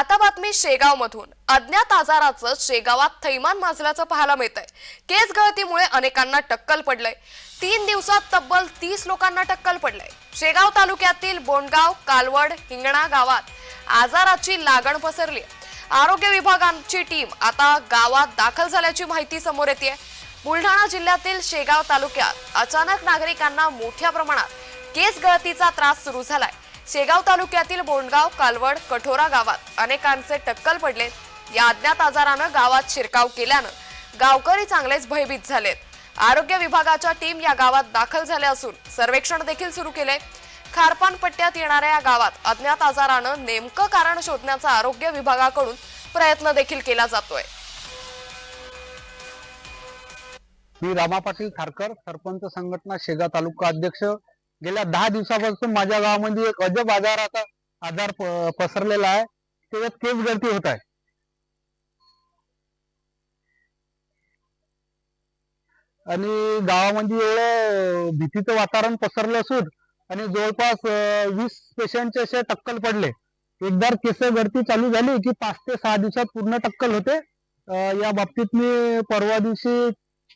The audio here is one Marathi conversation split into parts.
आता बातमी शेगाव मधून अज्ञात आजाराचं शेगावात थैमान माजल्याचं पाहायला मिळतंय. केस गळतीमुळे अनेकांना टक्कल पडलंय. तीन दिवसात तब्बल तीस लोकांना टक्कल पडलंय. शेगाव तालुक्यातील बोंडगाव कालवड हिंगणा गावात आजाराची लागण पसरली आरोग्य विभागाची टीम आता गावात दाखल झाल्याची माहिती समोर येते बुलढाणा जिल्ह्यातील शेगाव तालुक्यात अचानक नागरिकांना मोठ्या प्रमाणात केस गळतीचा त्रास सुरू झालाय. शेगाव तालुक्यातील बोंडगाव कालवड कठोरा गावात अनेकांचे टक्कल पडले. या अज्ञात आजारानं गावात शिरकाव केल्यानं गावकरी चांगलेच भयभीत झालेत. आरोग्य विभागाच्या टीम या गावात दाखल झाल्या असून सर्वेक्षण देखील सुरू केले. खारपान पट्ट्यात येणाऱ्या या गावात अज्ञात आजारानं नेमकं कारण शोधण्याचा आरोग्य विभागाकडून प्रयत्न देखील केला जातोय. मी रामा पाटील खारकर सरपंच संघटना शेगाव तालुका अध्यक्ष गेल्या दहा दिवसापासून माझ्या गावामध्ये एक अजब आजाराचा आजार पसरलेला आहे. त्याच्यात केस गळती होत आहे. आणि गावामध्ये एवढं भीतीचं वातावरण पसरलं असून आणि जवळपास वीस पेशंटचे असे टक्कल पडले. एकदा केस गळती चालू झाली की पाच ते सहा दिवसात पूर्ण टक्कल होते. या बाबतीत मी परवा दिवशी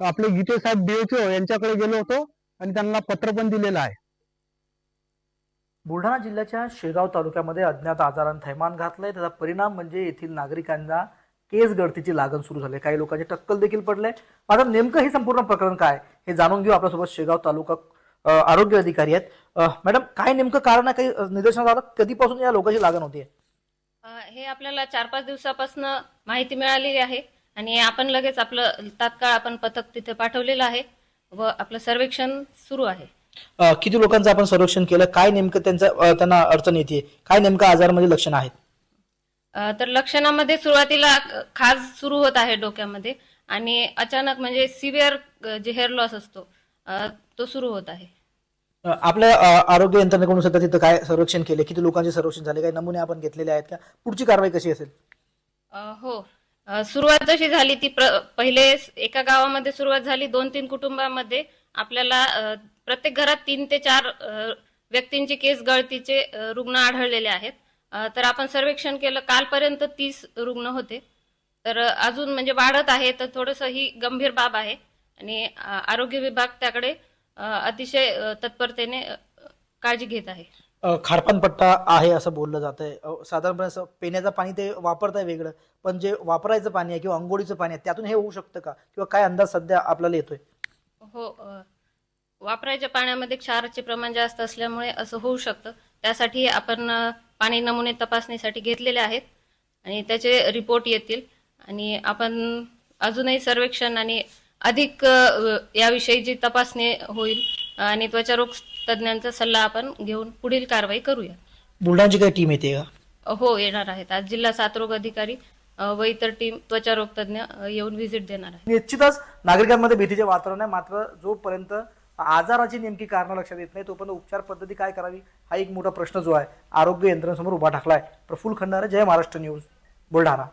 आपले गीते साहेब डीएचओ यांच्याकडे गेलो होतो आणि त्यांना पत्र पण दिलेलं आहे. बुलढाणा जिल्ह्याच्या शेगाव तालुक्यामध्ये अज्ञात आजारानं थैमान घातलंय. त्याचा परिणाम म्हणजे येथील नागरिकांना केस गळतीची लागण सुरू झाली. काही लोकांचे टक्कल देखील पडले. मात्र नेमकं हे संपूर्ण प्रकरण काय हे जाणून घेऊ आपल्यासोबत शेगाव तालुका आरोग्य अधिकारी आहेत. मॅडम काय नेमकं कारण आहे? काही निदर्शनात आलं कधीपासून या लोकांची लागण होती हे आपल्याला चार पाच दिवसापासून माहिती मिळालेली आहे आणि आपण लगेच आपलं तात्काळ आपण पथक तिथे पाठवलेलं आहे व आपलं सर्वेक्षण सुरू आहे. किती लोकांचं आपण सर्वेक्षण केलं? काय नेमकं त्यांचं त्यांना अडचण येते? काय नेमकं आजारामध्ये लक्षण आहेत? तर लक्षणामध्ये सुरुवातीला खाज सुरू होत आहे डोक्यामध्ये आणि अचानक म्हणजे सिव्हिअर जे हेअर लॉस असतो तो सुरू होत आहे. आपल्या आरोग्य यंत्रणेकडून सध्या तिथं काय सर्वेक्षण केले? किती लोकांचे सर्वेक्षण झाले? काही नमुने आपण घेतलेले आहेत का? पुढची कारवाई कशी असेल? हो. सुरुवात जशी झाली ती पहिले एका गावामध्ये सुरुवात झाली दोन तीन कुटुंबामध्ये. आपल्याला प्रत्येक घरात तीन ते चार व्यक्तींचे केस गळतीचे रुग्ण आढळलेले आहेत. तर आपण सर्वेक्षण केलं कालपर्यंत तीस रुग्ण होते. तर अजून म्हणजे वाढत आहे तर थोडंसं ही गंभीर बाब आहे. आणि आरोग्य विभाग त्याकडे अतिशय तत्परतेने काळजी घेत आहे. अ, खारपानपट्टा आहे असं बोललं जात आहे साधारणपणे असं पिण्याचं पाणी ते वापरताय वेगळं पण जे वापरायचं पाणी आहे किंवा अंघोळीचं पाणी आहे त्यातून हे होऊ शकतं का? किंवा काय अंदाज सध्या आपल्याला येतोय? हो अ, वापरायच्या पाण्यामध्ये क्षाराचे प्रमाण जास्त असल्यामुळे असं होऊ शकतं. त्यासाठी आपण अ, पाणी नमुने तपासणीसाठी घेतलेले आहेत आणि त्याचे रिपोर्ट येतील. आणि आपण अजूनही सर्वेक्षण आणि अधिक अ, याविषयीची तपासणी होईल आणि त्वचारोग तज्ज्ञांचा सल्ला आपण घेऊन पुढील कारवाई करूया. बुलढाण्याची काही टीम येते का? हो येणार आहेत. आज जिल्हा साथरोग अधिकारी व इतर टीम त्वचारोग तज्ज्ञ येऊन व्हिजिट देणार आहे. निश्चितच नागरिकांमध्ये भीतीचे वातावरण आहे. मात्र जोपर्यंत आजाराची नेमकी कारणं लक्षात येत नाही तोपर्यंत उपचार पद्धती काय करावी हा एक मोठा प्रश्न जो आहे आरोग्य यंत्रणेसमोर उभा ठाकलाय. प्रफुल्ल खंडारे जय महाराष्ट्र न्यूज बुलढाणा.